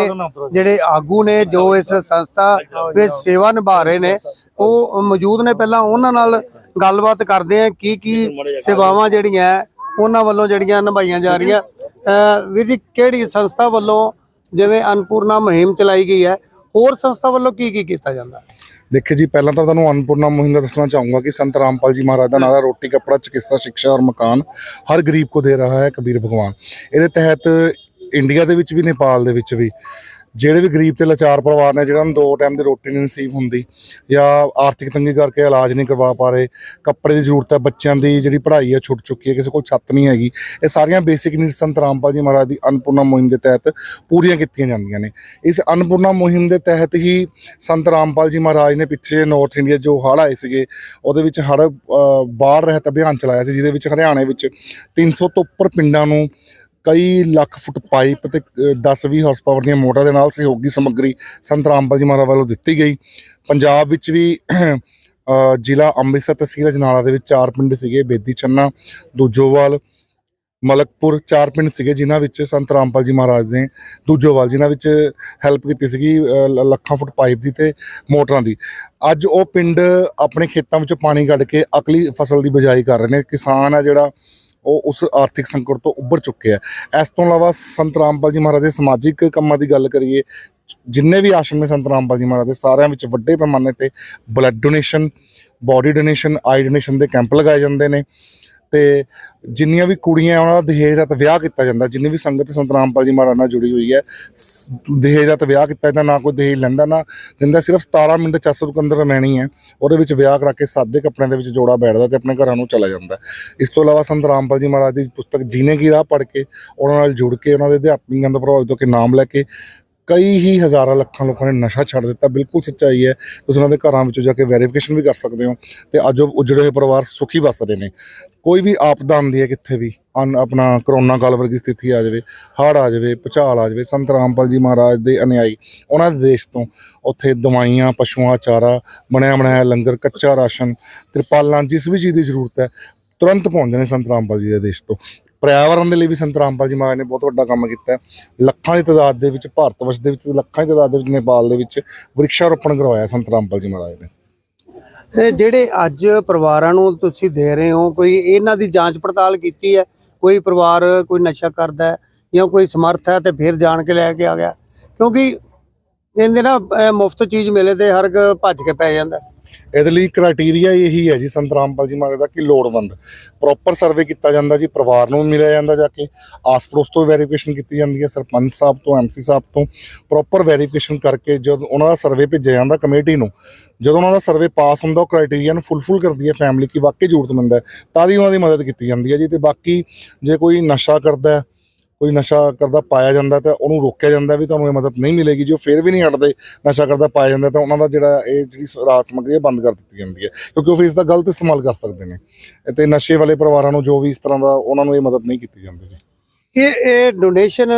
ਜਿਹੜੇ ਆਗੂ ਨੇ ਜੋ ਇਸ ਸੰਸਥਾ ਵਿੱਚ ਸੇਵਾ ਨਿਭਾ ਰਹੇ ਨੇ ਉਹ ਮੌਜੂਦ ਨੇ। ਪਹਿਲਾਂ ਉਹਨਾਂ ਨਾਲ ਗੱਲਬਾਤ ਕਰਦੇ ਆ ਕੀ ਕੀ ਸੇਵਾਵਾਂ ਜਿਹੜੀਆਂ ਉਹਨਾਂ ਵੱਲੋਂ ਜਿਹੜੀਆਂ ਨਿਭਾਈਆਂ ਜਾ ਰਹੀਆਂ। ਅਹ ਵੀਰ ਜੀ ਕਿਹੜੀ ਸੰਸਥਾ ਵੱਲੋਂ ਜਿਵੇਂ ਅਨਪੂਰਨਾ ਮੁਹਿੰਮ ਚਲਾਈ ਗਈ ਹੈ ਹੋਰ ਸੰਸਥਾ ਵੱਲੋਂ ਕੀ ਕੀ ਕੀਤਾ ਜਾਂਦਾ? ਦੇਖੋ ਜੀ ਪਹਿਲਾਂ ਤਾਂ ਤੁਹਾਨੂੰ ਅਨਪੂਰਨਾ ਮੁਹਿੰਮ ਦਾ ਦੱਸਣਾ ਚਾਹੂੰਗਾ ਕਿ ਸੰਤ ਰਾਮਪਾਲ ਜੀ ਮਹਾਰਾਜ ਦਾ ਨਾਰਾ ਰੋਟੀ ਕਪੜਾ ਚਿਕਿਤਸਾ ਸਿੱਖਿਆ ਔਰ ਮਕਾਨ ਹਰ ਗਰੀਬ ਕੋ ਦੇ ਰਹਾ ਹੈ ਕਬੀਰ ਭਗਵਾਨ। ਇਹਦੇ ਤਹਿਤ ਇੰਡੀਆ ਦੇ ਵਿੱਚ ਵੀ ਨੇਪਾਲ ਦੇ ਵਿੱਚ ਵੀ। ਜਿਹੜੇ ਵੀ ਗਰੀਬ ਤੇ ਲਾਚਾਰ ਪਰਿਵਾਰ ਨੇ ਜਿਹਨਾਂ ਨੂੰ ਦੋ ਟਾਈਮ ਦੀ ਰੋਟੀ ਨਹੀਂ ਨਸੀਬ ਹੁੰਦੀ ਜਾਂ ਆਰਥਿਕ ਤੰਗੀ ਕਰਕੇ ਇਲਾਜ ਨਹੀਂ ਕਰਵਾ ਪਾ ਰਹੇ ਕੱਪੜੇ ਦੀ ਜ਼ਰੂਰਤ ਹੈ ਬੱਚਿਆਂ ਦੀ ਜਿਹੜੀ ਪੜ੍ਹਾਈ ਹੈ ਛੁੱਟ ਚੁੱਕੀ ਹੈ ਕਿਸੇ ਕੋਲ ਛੱਤ ਨਹੀਂ ਹੈਗੀ ਇਹ ਸਾਰੀਆਂ ਬੇਸਿਕ ਨੀਡਸ ਸੰਤ ਰਾਮਪਾਲ ਜੀ ਮਹਾਰਾਜ ਦੀ ਅਨਪੂਰਨਾ ਮੁਹਿੰਮ ਦੇ ਤਹਿਤ ਪੂਰੀਆਂ ਕੀਤੀਆਂ ਜਾਂਦੀਆਂ ਨੇ। ਇਸ ਅਨਪੂਰਨਾ ਮੁਹਿੰਮ ਦੇ ਤਹਿਤ ਹੀ ਸੰਤ ਰਾਮਪਾਲ ਜੀ ਮਹਾਰਾਜ ਨੇ ਪਿੱਛੇ ਨਾਰਥ ਇੰਡੀਆ ਜੋ ਹੜ੍ਹ ਆਏ ਸੀਗੇ ਉਹਦੇ ਵਿੱਚ ਹੜ੍ਹ ਅ, ਬਾੜ ਰਹਿਤ ਅਭਿਆਨ ਚਲਾਇਆ ਸੀ ਜਿਹਦੇ ਵਿੱਚ ਹਰਿਆਣੇ ਵਿੱਚ 300 ਤੋਂ ਉੱਪਰ ਪਿੰਡਾਂ ਨੂੰ ਕਈ ਲੱਖ ਫੁੱਟ ਪਾਈਪ ਤੇ 10-20 ਹਾਰਸ ਪਾਵਰ ਦੀਆਂ ਮੋਟਰਾਂ ਦੇ ਨਾਲ ਸਹਿਯੋਗੀ ਸਮੱਗਰੀ ਸੰਤ ਰਾਮਪਾਲ ਜੀ ਮਹਾਰਾਜ ਵੱਲੋਂ ਦਿੱਤੀ ਗਈ। ਪੰਜਾਬ ਵਿੱਚ ਵੀ ਜ਼ਿਲ੍ਹਾ ਅੰਮ੍ਰਿਤਸਰ ਤਹਿਸੀਲ ਅਜਨਾਲਾ ਦੇ ਵਿੱਚ ਚਾਰ ਪਿੰਡ ਸੀਗੇ, ਬੇਦੀ ਚੰਨਾ ਦੂਜੋਵਾਲ, ਮਲਕਪੁਰ ਚਾਰ ਪਿੰਡ ਸੀਗੇ, ਜਿਨ੍ਹਾਂ ਵਿੱਚ ਸੰਤ ਰਾਮਪਾਲ ਜੀ ਮਹਾਰਾਜ ਨੇ ਦੂਜੋਵਾਲ ਜਿਨ੍ਹਾਂ ਵਿੱਚ ਹੈਲਪ ਕੀਤੀ ਸੀਗੀ ਲੱਖਾਂ ਫੁੱਟ ਪਾਈਪ ਦੀ ਤੇ ਮੋਟਰਾਂ ਦੀ। ਅੱਜ ਉਹ ਪਿੰਡ ਆਪਣੇ ਖੇਤਾਂ ਵਿੱਚੋਂ ਪਾਣੀ ਕੱਢ ਕੇ ਅਕਲੀ ਫਸਲ ਦੀ ਬਿਜਾਈ ਕਰ ਰਹੇ ਨੇ। ਕਿਸਾਨ ਆ ਜਿਹੜਾ ਉਹ ਉਸ ਆਰਥਿਕ ਸੰਕਟ ਤੋਂ ਉੱਭਰ ਚੁੱਕੇ ਆ। ਇਸ ਤੋਂ ਇਲਾਵਾ ਸੰਤ ਰਾਮਪਾਲ ਜੀ ਮਹਾਰਾਜ ਦੇ ਸਮਾਜਿਕ ਕੰਮਾਂ ਦੀ ਗੱਲ ਕਰੀਏ, ਜਿੰਨੇ ਵੀ ਆਸ਼ਰਮ ਨੇ ਸੰਤ ਰਾਮਪਾਲ ਜੀ ਮਹਾਰਾਜ ਦੇ, ਸਾਰਿਆਂ ਵਿੱਚ ਵੱਡੇ ਪੈਮਾਨੇ ਤੇ blood donation body donation eye donation ਦੇ ਕੈਂਪ ਲਗਾਏ ਜਾਂਦੇ ਨੇ। ਤੇ ਜਿੰਨੀਆਂ ਵੀ ਕੁੜੀਆਂ ਉਹਨਾਂ ਦਾ ਦਹੇਜ ਦਾ ਵਿਆਹ ਕੀਤਾ ਜਾਂਦਾ। ਜਿੰਨੀ ਵੀ ਸੰਗਤ ਸੰਤ ਰਾਮਪਾਲ ਜੀ ਮਹਾਰਾਜ ਨਾਲ ਜੁੜੀ ਹੋਈ ਹੈ, ਸ- ਦਹੇਜ ਦਾ ਵਿਆਹ ਕੀਤਾ ਜਾਂਦਾ, ਨਾ ਕੋਈ ਦਹੇਜ ਲੈਂਦਾ, ਨਾ ਦਿੰਦਾ ਸਿਰਫ 17 ਮਿੰਟ ਚਸਰ ਅੰਦਰ ਰਹਿਣੀ ਹੈ। ਉਹਦੇ ਵਿੱਚ ਵਿਆਹ ਕਰਾ ਕੇ ਸਾਦੇ ਕੱਪੜਿਆਂ ਦੇ ਵਿੱਚ ਜੋੜਾ ਬੈਠਦਾ ਤੇ ਆਪਣੇ ਘਰਾਂ ਨੂੰ ਚਲਾ ਜਾਂਦਾ। ਇਸ ਤੋਂ ਇਲਾਵਾ ਸੰਤ ਰਾਮਪਾਲ ਜੀ ਮਹਾਰਾਜ ਦੀ ਪੁਸਤਕ ਜੀਨੇ ਕੀ ਰਾਹ ਪੜ੍ਹ ਕੇ, ਉਹਨਾਂ ਨਾਲ ਜੁੜ ਕੇ, ਉਹਨਾਂ ਦੇ ਅਧਿਆਤਮਿਕ ਅੰਦਰ ਪ੍ਰਭਾਵਿਤ ਹੋ ਕੇ ਨਾਮ ਲੈ ਕੇ ਕਈ ਹੀ ਹਜ਼ਾਰਾਂ ਲੱਖਾਂ ਲੋਕਾਂ ਨੇ ਨਸ਼ਾ ਛੱਡ ਦਿੱਤਾ, ਬਿਲਕੁਲ ਸੱਚਾਈ ਹੈ। ਤੁਸੀਂ ਉਹਨਾਂ ਦੇ ਘਰਾਂ ਵਿੱਚੋਂ ਜਾ ਕੇ ਵੈਰੀਫਿਕੇਸ਼ਨ ਵੀ ਕਰ ਸਕਦੇ ਹੋ ਤੇ ਅੱਜ ਉਹ ਉਜੜੇ ਹੋਏ ਪਰਿਵਾਰ ਸੁਖੀ ਵਸ ਰਹੇ ਨੇ। ਕੋਈ ਵੀ ਆਪਦਾ ਆਉਂਦੀ ਹੈ ਕਿੱਥੇ ਵੀ, ਅਨ ਆਪਣਾ ਕਰੋਨਾ ਕਾਲ ਵਰਗੀ ਸਥਿਤੀ ਆ ਜਾਵੇ, ਹੜ੍ਹ ਆ ਜਾਵੇ, ਭੁਚਾਲ ਆ ਜਾਵੇ, ਸੰਤ ਰਾਮਪਾਲ ਜੀ ਮਹਾਰਾਜ ਦੇ ਅਨਿਆਈ, ਉਹਨਾਂ ਦੇ ਦੇਸ਼ ਤੋਂ ਉੱਥੇ ਦਵਾਈਆਂ, ਪਸ਼ੂਆਂ, ਚਾਰਾ ਬਣਿਆ ਬਣਾਇਆ ਲੰਗਰ, ਕੱਚਾ ਰਾਸ਼ਨ, ਤਿਰਪਾਲਾਂ, ਜਿਸ ਵੀ ਚੀਜ਼ ਦੀ ਜ਼ਰੂਰਤ ਹੈ, ਤੁਰੰਤ ਪਹੁੰਚਦੇ ਨੇ ਸੰਤ ਰਾਮਪਾਲ ਜੀ ਦੇ ਦੇਸ਼ ਤੋਂ। ਪਰਿਆਵਰਨ ਦੇ ਲਈ ਵੀ ਸੰਤ ਰਾਮਪਾਲ ਜੀ ਮਹਾਰਾਜ ਨੇ ਬਹੁਤ ਵੱਡਾ ਕੰਮ ਕੀਤਾ ਹੈ। ਲੱਖਾਂ ਦੀ ਤਾਦਾਦ ਦੇ ਵਿੱਚ, ਭਾਰਤ ਵਰਸ਼ ਦੇ ਵਿੱਚ, ਲੱਖਾਂ ਦੀ ਤਾਦਾਦ ਦੇ ਵਿੱਚ, ਨੇਪਾਲ ਦੇ ਵਿੱਚ ਵ੍ਰਿਕਸ਼ਾਰੋਪਣ ਕਰਵਾਇਆ ਸੰਤ ਰਾਮਪਾਲ ਜੀ ਮਹਾਰਾਜ ਨੇ। ਤੇ ਜਿਹੜੇ ਅੱਜ ਪਰਿਵਾਰਾਂ ਨੂੰ ਤੁਸੀਂ ਦੇ ਰਹੇ ਹੋ, ਕੋਈ ਇਹਨਾਂ ਦੀ ਜਾਂਚ ਪੜਤਾਲ ਕੀਤੀ ਹੈ? ਕੋਈ ਪਰਿਵਾਰ ਕੋਈ ਨਸ਼ਾ ਕਰਦਾ ਹੈ ਜਾਂ ਕੋਈ ਸਮਰਥ ਹੈ ਤੇ ਫਿਰ ਜਾਣ ਕੇ ਲੈ ਕੇ ਆ ਗਿਆ? ਕਿਉਂਕਿ ਕਹਿੰਦੇ ਨਾ ਮੁਫਤ ਚੀਜ਼ ਮਿਲੇ ਤੇ ਹਰ ਇੱਕ ਭੱਜ ਕੇ ਪੈ ਜਾਂਦਾ ਇਹਦੇ ਲਈ ਕ੍ਰਾਈਟੇਰੀਆ ਇਹੀ ਹੈ ਜੀ, ਸੰਤ ਰਾਮਪਾਲ ਜੀ ਮਹਾਰਾਜ ਕਿ ਲੋੜਵੰਦ ਪ੍ਰੋਪਰ ਸਰਵੇ ਕੀਤਾ ਜਾਂਦਾ ਜੀ, ਪਰਿਵਾਰ ਨੂੰ ਮਿਲਿਆ ਜਾਂਦਾ ਜਾ ਕੇ ਆਸ ਪੜੋਸ ਤੋਂ ਵੈਰੀਫਿਕੇਸ਼ਨ ਕੀਤੀ ਜਾਂਦੀ ਹੈ, ਸਰਪੰਚ ਸਾਹਿਬ ਤੋਂ ਐਮਸੀ ਸਾਹਿਬ ਤੋਂ ਪ੍ਰੋਪਰ ਵੈਰੀਫਿਕੇਸ਼ਨ ਕਰਕੇ ਜਦ ਉਹਨਾਂ ਦਾ ਸਰਵੇ ਭੇਜਿਆ ਜਾਂਦਾ ਕਮੇਟੀ ਨੂੰ, ਜਦੋਂ ਉਹਨਾਂ ਦਾ ਸਰਵੇ ਪਾਸ ਹੁੰਦਾ, ਉਹ ਕ੍ਰਾਈਟੇਰੀਆ ਨੂੰ ਫੁੱਲਫਿਲ ਕਰਦੀ ਹੈ ਫੈਮਿਲੀ ਕੀ ਵਾਕਈ ਜ਼ਰੂਰਤਮੰਦ ਹੈ, ਤਾਂ ਦੀ ਉਹਨਾਂ ਦੀ ਮਦਦ ਕੀਤੀ ਜਾਂਦੀ ਹੈ ਜੀ, ਤੇ ਬਾਕੀ ਜੇ ਕੋਈ ਨਸ਼ਾ ਕਰਦਾ ਹੈ ਕੋਈ ਨਸ਼ਾ ਕਰਦਾ ਪਾਇਆ ਜਾਂਦਾ ਤਾਂ ਉਹਨੂੰ ਰੋਕਿਆ ਜਾਂਦਾ ਵੀ ਤੁਹਾਨੂੰ ਇਹ ਮਦਦ ਨਹੀਂ ਮਿਲੇਗੀ ਜੋ ਫਿਰ ਵੀ ਨਹੀਂ ਹਟਦੇ ਨਸ਼ਾ ਕਰਦਾ ਪਾਇਆ ਜਾਂਦਾ ਤਾਂ ਉਹਨਾਂ ਦਾ ਜਿਹੜਾ ਇਹ ਜਿਹੜੀ ਰਾਹਤ ਸਮੱਗਰੀ ਹੈ ਬੰਦ ਕਰ ਦਿੱਤੀ ਜਾਂਦੀ ਹੈ। ਕਿਉਂਕਿ ਉਹ ਇਸ ਦਾ ਗਲਤ ਇਸਤੇਮਾਲ ਕਰ ਸਕਦੇ ਨੇ। ਤੇ ਨਸ਼ੇ ਵਾਲੇ ਪਰਿਵਾਰਾਂ ਨੂੰ ਜੋ ਵੀ ਇਸ ਤਰ੍ਹਾਂ ਦਾ ਉਹਨਾਂ ਨੂੰ ਇਹ ਮਦਦ ਨਹੀਂ ਕੀਤੀ ਜਾਂਦੀ ਜੀ। ਇਹ ਇਹ ਡੋਨੇਸ਼ਨ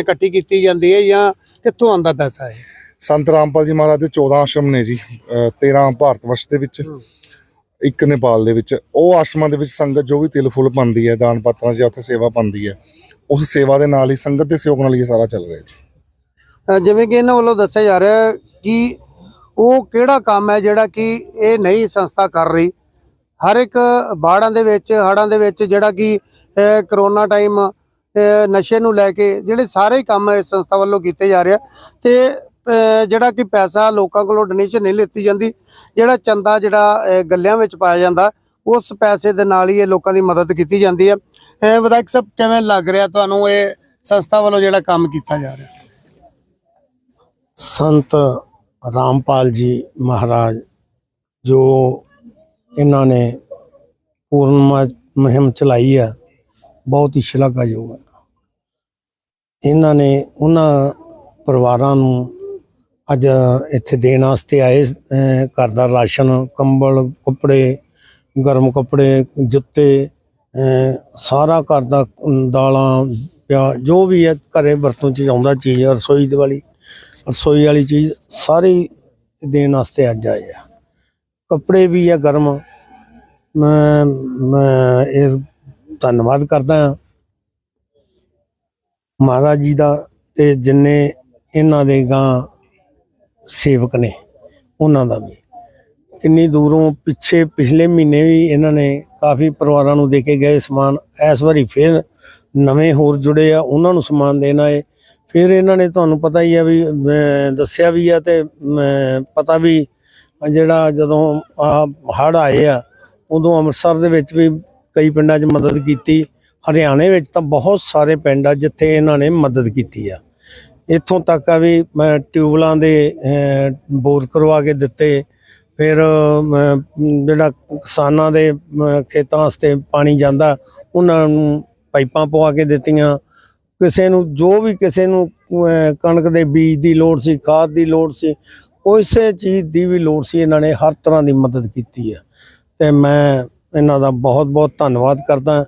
ਇਕੱਠੀ ਕੀਤੀ ਜਾਂਦੀ ਹੈ ਜਾਂ ਕਿੱਥੋਂ ਆਉਂਦਾ ਪੈਸਾ ਹੈ ਸੰਤ ਰਾਮਪਾਲ ਜੀ ਮਹਾਰਾਜ ਦੇ 14 ਆਸ਼ਰਮ ਨੇ ਜੀ ਅ, 13 ਭਾਰਤ ਵਰਸ਼ ਦੇ ਵਿੱਚ। ਇੱਕ ਨੇਪਾਲ ਦੇ ਵਿੱਚ, ਉਹ ਆਸ਼ਰਮਾਂ ਦੇ ਵਿੱਚ ਸੰਗਤ ਜੋ ਵੀ ਤਿਲ ਫੁੱਲ ਪਾਉਂਦੀ ਹੈ, ਦਾਨ ਪਾਤਰਾਂ ਜਾਂ ਉੱਥੇ ਸੇਵਾ ਪਾਉਂਦੀ ਹੈ, ਉਸ ਸੇਵਾ ਦੇ ਨਾਲ ਹੀ ਸੰਗਤ ਦੇ ਸਹਿਯੋਗ ਨਾਲ ਹੀ ਇਹ ਸਾਰਾ ਚੱਲ ਰਿਹਾ ਜੀ। ਜਿਵੇਂ ਕਿ ਇਹਨਾਂ ਵੱਲੋਂ ਦੱਸਿਆ ਜਾ ਰਿਹਾ ਕਿ ਉਹ ਕਿਹੜਾ ਕੰਮ ਹੈ ਜਿਹੜਾ ਕਿ ਇਹ ਨਹੀਂ ਸੰਸਥਾ ਕਰ ਰਹੀ? ਹਰ ਇੱਕ ਬਾੜਾਂ ਦੇ ਵਿੱਚ ਹੜਾਂ ਦੇ ਵਿੱਚ ਜਿਹੜਾ ਕਿ ਕਰੋਨਾ ਟਾਈਮ ਨਸ਼ੇ ਨੂੰ ਲੈ ਕੇ ਜਿਹੜੇ ਸਾਰੇ ਕੰਮ ਇਸ ਸੰਸਥਾ ਵੱਲੋਂ ਕੀਤੇ ਜਾ ਰਿਹਾ ਆ ਤੇ ਜਿਹੜਾ ਕਿ ਪੈਸਾ ਲੋਕਾਂ ਕੋਲੋਂ ਡੋਨੇਸ਼ਨ ਨਹੀਂ ਲਿੱਤੀ ਜਾਂਦੀ, ਜਿਹੜਾ ਚੰਦਾ ਜਿਹੜਾ ਗੱਲਿਆਂ ਵਿੱਚ ਪਾਇਆ ਜਾਂਦਾ, ਉਸ ਪੈਸੇ ਦੇ ਨਾਲ ਹੀ ਇਹ ਲੋਕਾਂ ਦੀ ਮਦਦ ਕੀਤੀ ਜਾਂਦੀ ਹੈ। ਵਿਧਾਇਕ ਸਾਹਿਬ, ਕਿਵੇਂ ਲੱਗ ਰਿਹਾ ਤੁਹਾਨੂੰ ਇਹ ਸੰਸਥਾ ਵੱਲੋਂ ਜਿਹੜਾ ਕੰਮ ਕੀਤਾ ਜਾ ਰਿਹਾ? ਸੰਤ ਰਾਮਪਾਲ ਜੀ ਮਹਾਰਾਜ, ਜੋ ਇਹਨਾਂ ਨੇ ਪੂਰਨ ਮ- ਮੁਹਿੰਮ ਚਲਾਈ ਹੈ ਬਹੁਤ ਹੀ ਸ਼ਲਾਘਾਯੋਗ ਹੈ ਇਹਨਾਂ ਨੇ ਉਹਨਾਂ ਪਰਿਵਾਰਾਂ ਨੂੰ ਅੱਜ ਇੱਥੇ ਦੇਣ ਵਾਸਤੇ ਆਏ ਘਰ ਦਾ ਰਾਸ਼ਨ, ਕੰਬਲ, ਕੱਪੜੇ, ਗਰਮ ਕੱਪੜੇ, ਜੁੱਤੇ ਸਾਰਾ ਘਰ ਦਾ ਦਾਲਾਂ, ਪਿਆ, ਜੋ ਵੀ ਹੈ, ਘਰੇ ਵਰਤੋਂ ਚ ਆਉਂਦਾ ਚੀਜ਼, ਰਸੋਈ ਦੇ ਵਾਲੀ ਰਸੋਈ ਵਾਲੀ ਚੀਜ਼, ਸਾਰੀ ਦੇਣ ਵਾਸਤੇ ਅੱਜ ਆਏ ਆ। ਕੱਪੜੇ ਵੀ ਆ ਗਰਮ। ਮੈਂ ਮੈਂ ਇਹ ਧੰਨਵਾਦ ਕਰਦਾ ਹਾਂ ਮਹਾਰਾਜ ਜੀ ਦਾ ਤੇ ਜਿੰਨੇ ਇਹਨਾਂ ਦੇ ਗਾਂ ਸੇਵਕ ਨੇ, ਉਹਨਾਂ ਦਾ ਵੀ। ਕਿੰਨੀ ਦੂਰੋਂ ਪਿੱਛੇ ਪਿਛਲੇ ਮਹੀਨੇ ਵੀ ਇਹਨਾਂ ਨੇ ਕਾਫੀ ਪਰਿਵਾਰਾਂ ਨੂੰ ਦੇ ਕੇ ਗਏ ਸਮਾਨ। ਇਸ ਵਾਰੀ ਫਿਰ ਨਵੇਂ ਹੋਰ ਜੁੜੇ ਆ, ਉਹਨਾਂ ਨੂੰ ਸਮਾਨ ਦੇਣਾ ਹੈ ਫਿਰ ਇਹਨਾਂ ਨੇ ਤੁਹਾਨੂੰ ਪਤਾ ਹੀ ਆ ਵੀ ਦੱਸਿਆ ਵੀ ਆ ਤੇ ਪਤਾ ਵੀ ਜਿਹੜਾ ਜਦੋਂ ਆ ਹੜ੍ਹ ਆਏ ਆ, ਉਦੋਂ ਅੰਮ੍ਰਿਤਸਰ ਦੇ ਵਿੱਚ ਵੀ ਕਈ ਪਿੰਡਾਂ 'ਚ ਮਦਦ ਕੀਤੀ। ਹਰਿਆਣੇ ਵਿੱਚ ਤਾਂ ਬਹੁਤ ਸਾਰੇ ਪਿੰਡ ਆ ਜਿੱਥੇ ਇਹਨਾਂ ਨੇ ਮਦਦ ਕੀਤੀ ਆ। ਇੱਥੋਂ ਤੱਕ ਆ ਵੀ ਮੈਂ ਟਿਊਬਲਾਂ ਦੇ ਬੋਰ ਕਰਵਾ ਕੇ ਦਿੱਤੇ। ਫਿਰ ਜਿਹੜਾ ਕਿਸਾਨਾਂ ਦੇ ਖੇਤਾਂ ਵਾਸਤੇ ਪਾਣੀ ਜਾਂਦਾ, ਉਹਨਾਂ ਨੂੰ ਪਾਈਪਾਂ ਪਵਾ ਕੇ ਦਿੱਤੀਆਂ। ਕਿਸੇ ਨੂੰ, ਜੋ ਵੀ ਕਿਸੇ ਨੂੰ ਕਣਕ ਦੇ ਬੀਜ ਦੀ ਲੋੜ ਸੀ, ਖਾਦ ਦੀ ਲੋੜ ਸੀ, ਉਸੇ ਚੀਜ਼ ਦੀ ਵੀ ਲੋੜ ਸੀ, ਇਹਨਾਂ ਨੇ ਹਰ ਤਰ੍ਹਾਂ ਦੀ ਮਦਦ ਕੀਤੀ ਹੈ ਤੇ ਮੈਂ ਇਹਨਾਂ ਦਾ ਬਹੁਤ ਬਹੁਤ ਧੰਨਵਾਦ ਕਰਦਾ।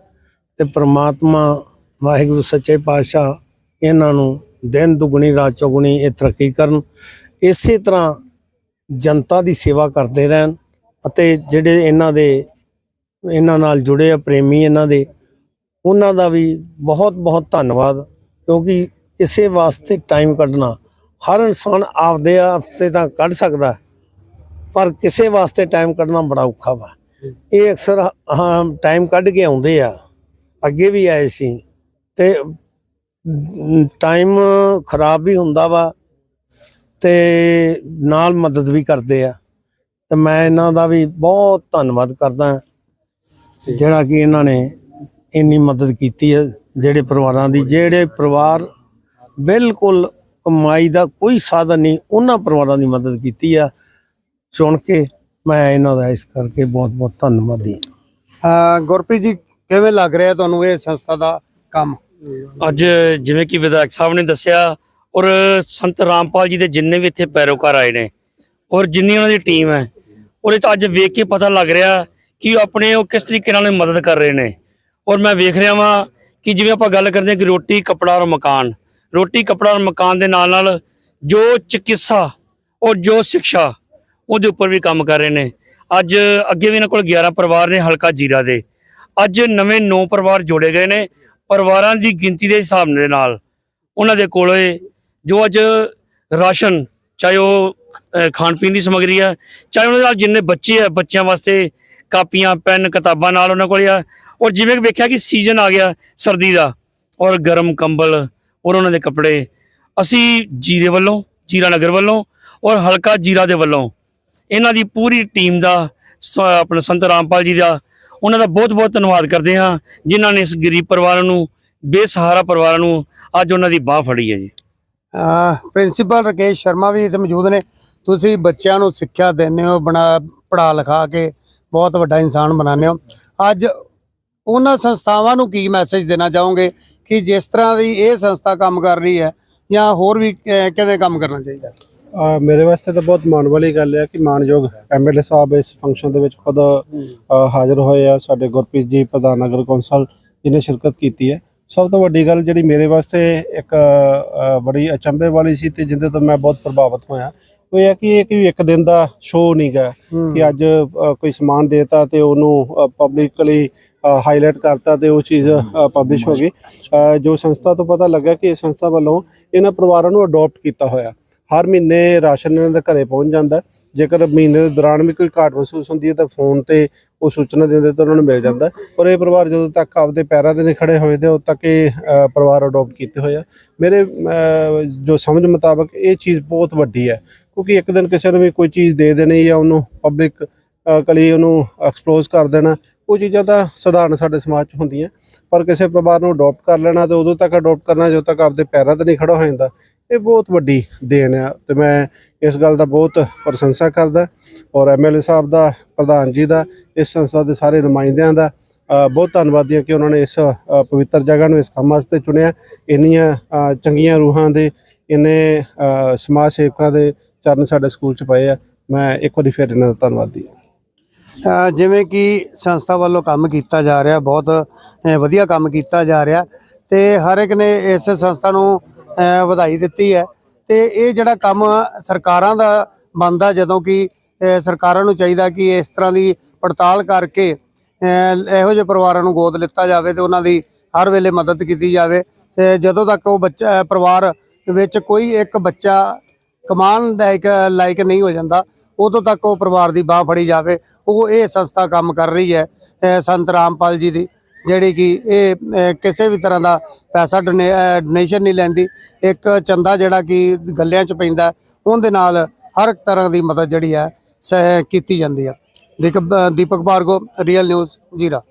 ਤੇ ਪ੍ਰਮਾਤਮਾ, ਵਾਹਿਗੁਰੂ, ਸੱਚੇ ਪਾਤਸ਼ਾਹ, ਇਹਨਾਂ ਨੂੰ ਦਿਨ ਦੁਗਣੀ, ਰਾਤ ਚੌਗੁਣੀ ਇਹ ਤਰੱਕੀ ਕਰਨ। ਇਸੇ ਤਰ੍ਹਾਂ ਜਨਤਾ ਦੀ ਸੇਵਾ ਕਰਦੇ ਰਹਿਣ ਅਤੇ ਜਿਹੜੇ ਇਹਨਾਂ ਦੇ, ਇਹਨਾਂ ਨਾਲ ਜੁੜੇ ਆ ਪ੍ਰੇਮੀ ਇਹਨਾਂ ਦੇ, ਉਹਨਾਂ ਦਾ ਵੀ ਬਹੁਤ ਬਹੁਤ ਧੰਨਵਾਦ। ਕਿਉਂਕਿ ਇਸੇ ਵਾਸਤੇ ਟਾਈਮ ਕੱਢਣਾ, ਹਰ ਇਨਸਾਨ ਆਪਦੇ ਹਫ਼ਤੇ ਤਾਂ ਕੱਢ ਸਕਦਾ, ਪਰ ਕਿਸੇ ਵਾਸਤੇ ਟਾਈਮ ਕੱਢਣਾ ਬੜਾ ਔਖਾ ਵਾ। ਇਹ ਅਕਸਰ, ਹਾਂ ਟਾਈਮ ਕੱਢ ਕੇ ਆਉਂਦੇ ਆ। ਅੱਗੇ ਵੀ ਆਏ ਸੀ ਤੇ ਟਾਈਮ ਖਰਾਬ ਵੀ ਹੁੰਦਾ ਵਾ ਤੇ ਨਾਲ ਮਦਦ ਵੀ ਕਰਦੇ ਆ। ਤੇ ਮੈਂ ਇਹਨਾਂ ਦਾ ਵੀ ਬਹੁਤ ਧੰਨਵਾਦ ਕਰਦਾ ਜਿਹੜਾ ਕਿ ਇਹਨਾਂ ਨੇ ਇੰਨੀ ਮਦਦ ਕੀਤੀ ਹੈ ਜਿਹੜੇ ਪਰਿਵਾਰਾਂ ਦੀ। ਜਿਹੜੇ ਪਰਿਵਾਰ ਬਿਲਕੁਲ ਕਮਾਈ ਦਾ ਕੋਈ ਸਾਧਨ ਨਹੀਂ, ਉਹਨਾਂ ਪਰਿਵਾਰਾਂ ਦੀ ਮਦਦ ਕੀਤੀ ਆ। ਚੁਣ ਕੇ ਮੈਂ ਇਹਨਾਂ ਦਾ ਇਸ ਕਰਕੇ ਬਹੁਤ ਬਹੁਤ ਧੰਨਵਾਦੀ ਗੁਰਪ੍ਰੀਤ ਜੀ, ਕਿਵੇਂ ਲੱਗ ਰਿਹਾ ਤੁਹਾਨੂੰ ਇਹ ਸੰਸਥਾ ਦਾ ਕੰਮ? ਅੱਜ ਜਿਵੇਂ ਕਿ ਵਿਧਾਇਕ ਸਾਹਿਬ ਨੇ ਦੱਸਿਆ ਔਰ ਸੰਤ ਰਾਮਪਾਲ ਜੀ ਦੇ ਜਿੰਨੇ ਵੀ ਇੱਥੇ ਪੈਰੋਕਾਰ ਆਏ ਨੇ ਔਰ ਜਿੰਨੀ ਉਹਨਾਂ ਦੀ ਟੀਮ ਹੈ, ਉਹਦੇ ਤਾਂ ਅੱਜ ਵੇਖ ਕੇ ਪਤਾ ਲੱਗ ਰਿਹਾ ਕਿ ਆਪਣੇ ਉਹ ਕਿਸ ਤਰੀਕੇ ਨਾਲ ਮਦਦ ਕਰ ਰਹੇ ਨੇ। ਔਰ ਮੈਂ ਵੇਖ ਰਿਹਾ ਵਾਂ ਕਿ ਜਿਵੇਂ ਆਪਾਂ ਗੱਲ ਕਰਦੇ ਹਾਂ ਕਿ ਰੋਟੀ, ਕਪੜਾ ਔਰ ਮਕਾਨ, ਰੋਟੀ, ਕਪੜਾ ਔਰ ਮਕਾਨ ਦੇ ਨਾਲ ਨਾਲ ਜੋ ਚਿਕਿਤਸਾ ਔਰ ਜੋ ਸਿੱਖਿਆ ਉਹਦੇ ਉੱਪਰ ਵੀ ਕੰਮ ਕਰ ਰਹੇ ਨੇ। ਅੱਜ ਅੱਗੇ ਵੀ ਇਹਨਾਂ ਕੋਲ 11 ਪਰਿਵਾਰ ਨੇ ਹਲਕਾ ਜੀਰਾ ਦੇ। ਅੱਜ ਨਵੇਂ 9 ਪਰਿਵਾਰ ਜੋੜੇ ਗਏ ਨੇ। ਪਰਿਵਾਰਾਂ ਦੀ ਗਿਣਤੀ ਦੇ ਹਿਸਾਬ ਦੇ ਨਾਲ ਉਹਨਾਂ ਦੇ ਕੋਲੇ ਜੋ ਅੱਜ ਰਾਸ਼ਨ, ਚਾਹੇ ਉਹ ਖਾਣ ਪੀਣ ਦੀ ਸਮੱਗਰੀ ਆ, ਚਾਹੇ ਉਹਨਾਂ ਦੇ ਨਾਲ ਜਿੰਨੇ ਬੱਚੇ ਆ, ਬੱਚਿਆਂ ਵਾਸਤੇ ਕਾਪੀਆਂ, ਪੈਨ, ਕਿਤਾਬਾਂ ਨਾਲ ਉਹਨਾਂ ਕੋਲ ਆ, ਔਰ ਜਿਵੇਂ ਕਿ ਵੇਖਿਆ ਕਿ ਸੀਜ਼ਨ ਆ ਗਿਆ ਸਰਦੀ ਦਾ, ਔਰ ਗਰਮ ਕੰਬਲ, ਔਰ ਉਹਨਾਂ ਦੇ ਕੱਪੜੇ, ਅਸੀਂ ਜੀਰੇ ਵੱਲੋਂ, ਜੀਰਾ ਨਗਰ ਵੱਲੋਂ, ਔਰ ਹਲਕਾ ਜੀਰਾ ਦੇ ਵੱਲੋਂ, ਇਹਨਾਂ ਦੀ ਪੂਰੀ ਟੀਮ ਦਾ, ਸ- ਆਪਣਾ ਸੰਤ ਰਾਮਪਾਲ ਜੀ ਦਾ ਉਹਨਾਂ ਦਾ ਬਹੁਤ ਬਹੁਤ ਧੰਨਵਾਦ ਕਰਦੇ ਹਾਂ ਜਿਨ੍ਹਾਂ ਨੇ ਇਸ ਗਰੀਬ ਪਰਿਵਾਰ ਨੂੰ, ਬੇਸਹਾਰਾ ਪਰਿਵਾਰਾਂ ਨੂੰ ਅੱਜ ਉਹਨਾਂ ਦੀ ਬਾਹ ਫੜੀ ਹੈ ਜੀ। ਪ੍ਰਿੰਸੀਪਲ ਰਕੇਸ਼ ਸ਼ਰਮਾ ਵੀ ਇੱਥੇ ਮੌਜੂਦ ਨੇ। ਤੁਸੀਂ ਬੱਚਿਆਂ ਨੂੰ ਸਿੱਖਿਆ ਦਿੰਦੇ ਹੋ, ਬਣਾ ਪੜਾ ਲਿਖਾ ਕੇ ਬਹੁਤ ਵੱਡਾ ਇਨਸਾਨ ਬਣਾਉਂਦੇ ਹੋ। ਅੱਜ ਉਹਨਾਂ ਸੰਸਥਾਵਾਂ ਨੂੰ ਕੀ ਮੈਸੇਜ ਦੇਣਾ ਚਾਹੋਗੇ ਕਿ ਜਿਸ ਤਰ੍ਹਾਂ ਦੀ ਇਹ ਸੰਸਥਾ ਕੰਮ ਕਰ ਰਹੀ ਹੈ ਜਾਂ ਹੋਰ ਵੀ ਕਿਵੇਂ ਕੰਮ ਕਰਨਾ ਚਾਹੀਦਾ? ਮੇਰੇ ਵਾਸਤੇ ਤਾਂ ਬਹੁਤ ਮਾਣ ਵਾਲੀ ਗੱਲ ਹੈ ਕਿ ਮਾਨਯੋਗ ਐਮਐਲਏ ਸਾਹਿਬ ਇਸ ਫੰਕਸ਼ਨ ਦੇ ਵਿੱਚ ਖੁਦ ਹਾਜ਼ਰ ਹੋਏ ਆ। ਸਾਡੇ ਗੁਰਪ੍ਰੀਤ ਜੀ ਪ੍ਰਧਾਨ ਨਗਰ ਕੌਂਸਲ ਜਿਹਨੇ ਸ਼ਿਰਕਤ ਕੀਤੀ ਹੈ। ਸਭ ਤੋਂ ਵੱਡੀ ਗੱਲ ਜਿਹੜੀ ਮੇਰੇ ਵਾਸਤੇ ਇੱਕ ਬੜੀ ਅਚੰਭੇ ਵਾਲੀ ਸੀ ਤੇ ਜਿੰਦੇ ਤੋਂ ਮੈਂ ਬਹੁਤ ਪ੍ਰਭਾਵਿਤ ਹੋਇਆ। ਉਹ ਇਹ ਕਿ ਇਹ ਕਿ ਇੱਕ ਦਿਨ ਦਾ ਸ਼ੋਅ ਨਹੀਂਗਾ ਕਿ ਅੱਜ ਕੋਈ ਸਮਾਨ ਦੇਤਾ ਤੇ ਉਹਨੂੰ ਪਬਲਿਕਲੀ ਹਾਈਲਾਈਟ ਕਰਤਾ ਤੇ ਉਹ ਚੀਜ਼ ਪਬਲਿਸ਼ ਹੋ ਗਈ। ਜੋ ਸੰਸਥਾ ਤੋਂ ਪਤਾ ਲੱਗਾ ਕਿ ਇਹ ਸੰਸਥਾ ਵੱਲੋਂ ਇਹਨਾਂ ਪਰਿਵਾਰਾਂ ਨੂੰ ਅਡਾਪਟ ਕੀਤਾ ਹੋਇਆ। ਹਰ ਮਹੀਨੇ ਰਾਸ਼ਨ ਇਹਨਾਂ ਦੇ ਘਰੇ ਪਹੁੰਚ ਜਾਂਦਾ। ਜੇਕਰ ਮਹੀਨੇ ਦੇ ਦੌਰਾਨ ਵੀ ਕੋਈ ਘਾਟ ਮਹਿਸੂਸ ਹੁੰਦੀ ਹੈ ਤਾਂ ਫੋਨ ਤੇ ਉਹ ਸੂਚਨਾ ਦਿੰਦੇ ਤਾਂ ਉਹਨਾਂ ਨੂੰ ਮਿਲ ਜਾਂਦਾ। ਪਰ ਇਹ ਪਰਿਵਾਰ ਜਦੋਂ ਤੱਕ ਆਪਦੇ ਪੈਰਾਂ ਤੇ ਨਹੀਂ ਖੜੇ ਹੋਏ ਤੇ ਉਦੋਂ ਤੱਕ ਇਹ ਪਰਿਵਾਰ ਅਡਾਪਟ ਕੀਤੇ ਹੋਏ ਆ। ਮੇਰੇ ਜੋ ਸਮਝ ਮੁਤਾਬਕ ਇਹ ਚੀਜ਼ ਬਹੁਤ ਵੱਡੀ ਹੈ, ਕਿਉਂਕਿ ਇੱਕ ਦਿਨ ਕਿਸੇ ਨੂੰ ਵੀ ਕੋਈ ਚੀਜ਼ ਦੇ ਦੇਣੀ ਜਾਂ ਉਹਨੂੰ ਪਬਲਿਕ ਕਲੀ ਉਹਨੂੰ ਐਕਸਪੋਜ਼ ਕਰ ਦੇਣਾ, ਉਹ ਚੀਜ਼ਾਂ ਤਾਂ ਸਧਾਰਨ ਸਾਡੇ ਸਮਾਜ 'ਚ ਹੁੰਦੀਆਂ। ਪਰ ਕਿਸੇ ਪਰਿਵਾਰ ਨੂੰ ਅਡਾਪਟ ਕਰ ਲੈਣਾ ਤੇ ਉਦੋਂ ਤੱਕ ਅਡਾਪਟ ਕਰਨਾ ਜਦੋਂ ਤੱਕ ਆਪਦੇ ਪੈਰਾਂ ਤੇ ਨਹੀਂ ਖੜਾ ਹੋ ਜਾਂਦਾ ਇਹ ਬਹੁਤ ਵੱਡੀ ਦੇਣ ਆ ਤੇ ਮੈਂ ਇਸ ਗੱਲ ਦਾ ਬਹੁਤ ਪ੍ਰਸ਼ੰਸਾ ਕਰਦਾ ਔਰ ਐਮਐਲਏ ਸਾਹਿਬ ਦਾ, ਪ੍ਰਧਾਨ ਜੀ ਦਾ, ਇਸ ਸੰਸਥਾ ਦੇ ਸਾਰੇ ਨੁਮਾਇੰਦਿਆਂ ਦਾ ਬਹੁਤ ਧੰਨਵਾਦੀ ਹਾਂ ਕਿ ਉਹਨਾਂ ਨੇ ਇਸ ਪਵਿੱਤਰ ਜਗ੍ਹਾ ਨੂੰ ਇਸ ਕੰਮ ਵਾਸਤੇ ਚੁਣਿਆ। ਇੰਨੀਆਂ ਚੰਗੀਆਂ ਰੂਹਾਂ ਦੇ, ਇੰਨੇ ਸਮਾਜ ਸੇਵਕਾਂ ਦੇ ਚਰਨ ਸਾਡੇ ਸਕੂਲ 'ਚ ਪਏ ਆ। ਮੈਂ ਇੱਕ ਵਾਰੀ ਫਿਰ ਇਹਨਾਂ ਦਾ ਧੰਨਵਾਦੀ ਹਾਂ। ਜਿਵੇਂ ਕਿ ਸੰਸਥਾ ਵੱਲੋਂ ਕੰਮ ਕੀਤਾ ਜਾ ਰਿਹਾ, ਬਹੁਤ ਵਧੀਆ ਕੰਮ ਕੀਤਾ ਜਾ ਰਿਹਾ ਤੇ ਹਰ ਇੱਕ ਨੇ ਇਸ ਸੰਸਥਾ ਨੂੰ ਵਧਾਈ ਦਿੱਤੀ ਹੈ ਤੇ ਇਹ ਜਿਹੜਾ ਕੰਮ ਸਰਕਾਰਾਂ ਦਾ ਬਣਦਾ ਜਦੋਂ ਕਿ ਸਰਕਾਰਾਂ ਨੂੰ ਚਾਹੀਦਾ ਕਿ ਇਸ ਤਰ੍ਹਾਂ ਦੀ ਪੜਤਾਲ ਕਰਕੇ ਇਹੋ ਜਿਹੇ ਪਰਿਵਾਰਾਂ ਨੂੰ ਗੋਦ ਲਿੱਤਾ ਜਾਵੇ ਤੇ ਉਹਨਾਂ ਦੀ ਹਰ ਵੇਲੇ ਮਦਦ ਕੀਤੀ ਜਾਵੇ ਤੇ ਜਦੋਂ ਤੱਕ ਉਹ ਬੱਚਾ ਪਰਿਵਾਰ ਵਿੱਚ ਕੋਈ ਇੱਕ ਬੱਚਾ ਕਮਾਨ ਲਾਇਕ ਲਾਇਕ ਨਹੀਂ ਹੋ ਜਾਂਦਾ ਉਦੋਂ ਤੱਕ ਉਹ ਪਰਿਵਾਰ ਦੀ ਬਾਹ ਫੜੀ ਜਾਵੇ, ਉਹ ਇਹ ਸੰਸਥਾ ਕੰਮ ਕਰ ਰਹੀ ਹੈ ਸੰਤ ਰਾਮਪਾਲ ਜੀ ਦੀ, ਜਿਹੜੀ ਕਿ ਇਹ ਕਿਸੇ ਵੀ ਤਰ੍ਹਾਂ ਦਾ ਪੈਸਾ ਡੋਨੇਸ਼ਨ ਨਹੀਂ ਲੈਂਦੀ, ਇੱਕ ਚੰਦਾ ਜਿਹੜਾ ਕਿ ਗੱਲਿਆਂ 'ਚ ਪੈਂਦਾ, ਉਹਦੇ ਨਾਲ ਹਰ ਇੱਕ ਤਰ੍ਹਾਂ ਦੀ ਮਦਦ ਜਿਹੜੀ ਹੈ, ਸ- ਕੀਤੀ ਜਾਂਦੀ ਹੈ। Deepak Deepak Bhargo real news Zira.